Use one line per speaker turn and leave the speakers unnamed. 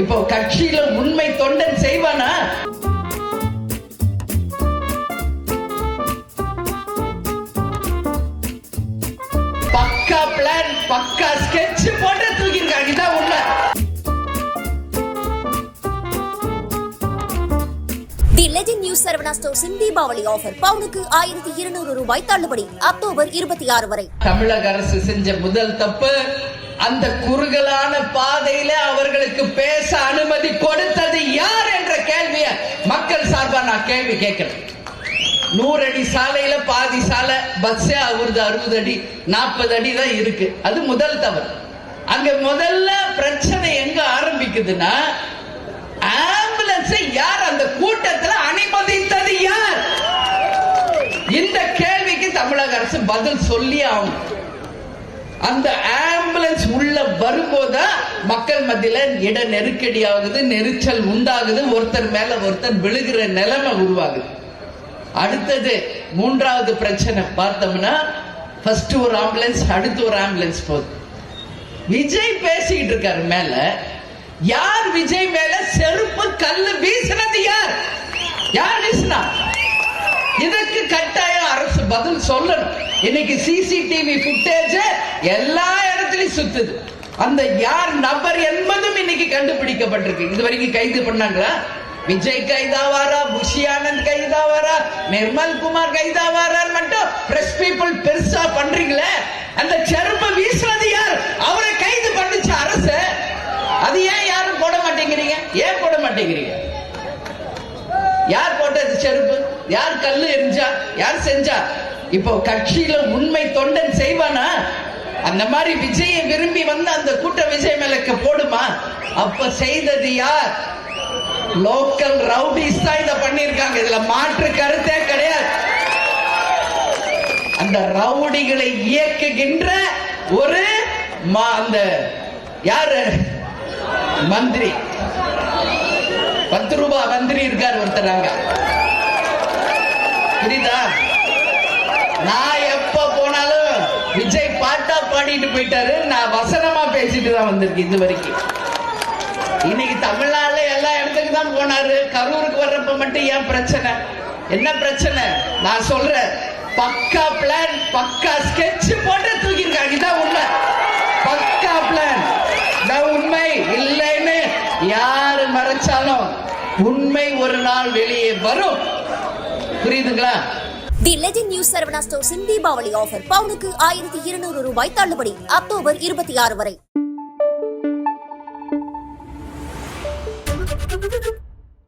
இப்போ கட்சியில உண்மை தொண்டன் செய்வானா? பக்கா பிளான் பக்கா ஸ்கெட்ச் போட்டு தூக்கியிருக்காங்க. இதான் உண்மை.
தி லெஜெண்ட் நியூஸ் சரவணா ஸ்டோர்ஸின் தீபாவளி ஆஃபர் பவுனுக்கு ஆயிரத்தி இருநூறு ரூபாய் தள்ளுபடி அக்டோபர் இருபத்தி ஆறு வரை.
தமிழக அரசு செஞ்ச முதல் தப்பு அந்த குறுகலான பாதையில அவர்களுக்கு பேச அனுமதி கொடுத்தது யார் என்ற கேள்விய மக்கள் சார்பா நான் கேள்வி கேட்கிறேன். நூறு அடி சாலையில பாதி சாலை பஸ்ஸே அவருது அறுபது அடி நாற்பது அடி தான் இருக்கு. அது முதல் தவறு. அங்க முதல்ல பிரச்சனை எங்க ஆரம்பிக்குதுன்னா ஆம்புலன்ஸை யார் அந்த கூட்டத்துல அனுமதித்தது யார்? இந்த கேள்விக்கு தமிழக அரசு பதில் சொல்லி ஆகும் அந்த ஆம்புலன்ஸ் உள்ள வரும்போது மக்கள் மத்தியில இட நெருக்கடி ஆகுது நெரிச்சல் உண்டாகுது ஒருத்தர் மேல ஒருத்தர் விழுகிற நிலைமை உருவாகுது. அடுத்தது மூன்றாவது பிரச்சனை பார்த்தோம்னா ஃபர்ஸ்ட் ஒரு ஆம்புலன்ஸ் அடுத்து ஒரு ஆம்புலன்ஸ் போகுது. விஜய் பேசிக்கிட்டு இருக்காரு மேல யார் விஜய் மேல செருப்பு கல்லு வீசினது யார்? யார் வீசினா? இதற்கு கட்டாயம் அரசு பதில் சொல்லணும். இன்னைக்கு சிசிடிவி புட்டேஜ் எல்லா இடத்துலயும் சுத்துது. அந்த யார் நபர் என்பதும் இன்னைக்கு கண்டுபிடிக்கப்பட்டிருக்கு. இது வரைக்கும் கைது பண்ணாங்களா? விஜய் கைதாவாரா? புஷி ஆனந்த் கைதாவாரா? நிர்மல் குமார் கைதாவாரான்னு மட்டும் பிரஸ் பீப்புள் பெருசா பண்றீங்களே? அந்த செருப்பு வீசுனது யார்? அவரை கைது பண்ணுச்சு அரசு. அது ஏன் யாரும் போட மாட்டேங்கிறீங்க? ஏன் போட மாட்டேங்கிறீங்க? யார் போட்டது செருப்பு? யார் கல்லு எரிஞ்சா? யார் செஞ்சா? இப்போ கட்சியில உண்மை தொண்டன் அந்த மாதிரி விஜயை விரும்பி வந்து அந்த கூட்ட விஜய் மேலக்க போடுமா? அப்ப செய்தது யார்? லோக்கல் ரவுடிஸ் தான் இதை பண்ணிருக்காங்க இதுல மாற்று கருத்தே கிடையாது. அந்த ரவுடிகளை இயக்குகின்ற ஒரு அந்த யாரு? மந்திரி. பத்து ரூபாய் மந்திரி இருக்கார் ஒருத்தராங்க புரியுதா? நான் எப்ப போனாலும் விஜய் பாட்டா பாடிட்டு போயிட்டாரு. நான் வசனமா பேசிட்டு தான் வந்திருக்கேன் இது வரைக்கும். இன்னைக்கு தமிழ்நாடுல எல்லா இடத்துக்கு தான் போனாரு. கரூருக்கு வர்றப்ப மட்டும் ஏன் பிரச்சனை? என்ன பிரச்சனை? நான் சொல்றேன். பக்கா பிளான் பக்கா ஸ்கெட்ச் போட்டு தூக்கியிருக்காங்க. இதான் உண்மை. பக்கா பிளான் இதான் உண்மை. இல்லைன்னு யாரு மறைச்சாலும் உண்மை ஒரு நாள் வெளியே வரும். புரியுதுங்களா?
தி லெஜெண்ட் நியூஸ் சரவணா ஸ்டோர்ஸின் தீபாவளி ஆஃபர் பவுனுக்கு ஆயிரத்தி இருநூறு ரூபாய் தள்ளுபடி. அக்டோபர் இருபத்தி ஆறு வரை.